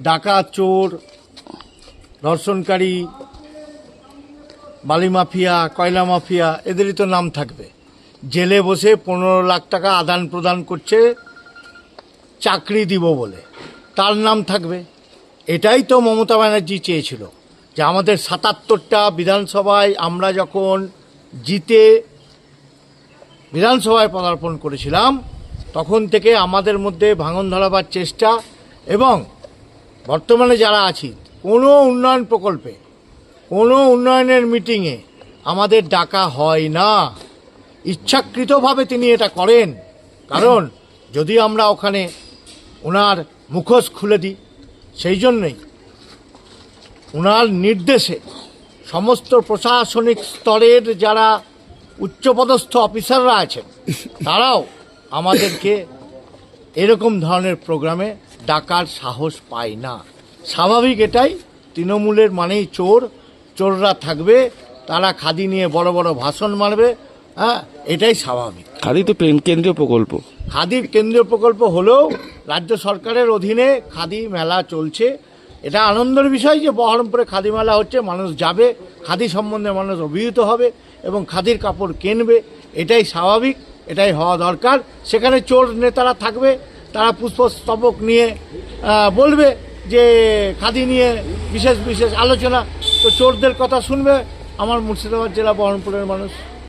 ডাকা চোর, ধর্ষণকারী, বালি মাফিয়া, কয়লা মাফিয়া, এদেরই তো নাম থাকবে। জেলে বসে পনেরো লাখ টাকা আদান প্রদান করছে, চাকরি দিব বলে। তার নাম থাকবে। এটাই তো মমতা ব্যানার্জি চেয়েছিল যে আমাদের সাতাত্তরটা বিধানসভায় আমরা যখন জিতে বিধানসভায় পদার্পণ করেছিলাম, তখন থেকে আমাদের মধ্যে ভাঙন ধরাবার চেষ্টা এবং বর্তমানে যারা আছি, কোনো উন্নয়ন প্রকল্পে, কোনো উন্নয়নের মিটিংয়ে আমাদের ডাকা হয় না। ইচ্ছাকৃতভাবে তিনি এটা করেন। কারণ যদি আমরা ওখানে ওনার মুখোশ খুলে দিই, সেই জন্যই ওনার নির্দেশে সমস্ত প্রশাসনিক স্তরের যারা উচ্চপদস্থ অফিসাররা আছেন, তারাও আমাদেরকে এরকম ধরনের প্রোগ্রামে ডাকার সাহস পায় না। স্বাভাবিক এটাই তৃণমূলের মানেই চোর চোররা থাকবে তারা খাদি নিয়ে বড় বড় ভাষণ মারবে হ্যাঁ এটাই স্বাভাবিক। খাদি তো কেন্দ্রীয় প্রকল্প। খাদির কেন্দ্রীয় প্রকল্প হলেও রাজ্য সরকারের অধীনে খাদি মেলা চলছে। এটা আনন্দের বিষয় যে বহরমপুরে খাদি মেলা হচ্ছে মানুষ যাবে খাদি সম্বন্ধে মানুষ অভিহিত হবে এবং খাদির কাপড় কিনবে এটাই স্বাভাবিক। এটাই হওয়া দরকার। সেখানে চোর নেতারা থাকবে, তারা পুষ্পস্তবক নিয়ে বলবে যে, খাদি নিয়ে বিশেষ বিশেষ আলোচনা। তো চোরদের কথা শুনবে। আমার মুর্শিদাবাদ জেলা বহরমপুরের মানুষ।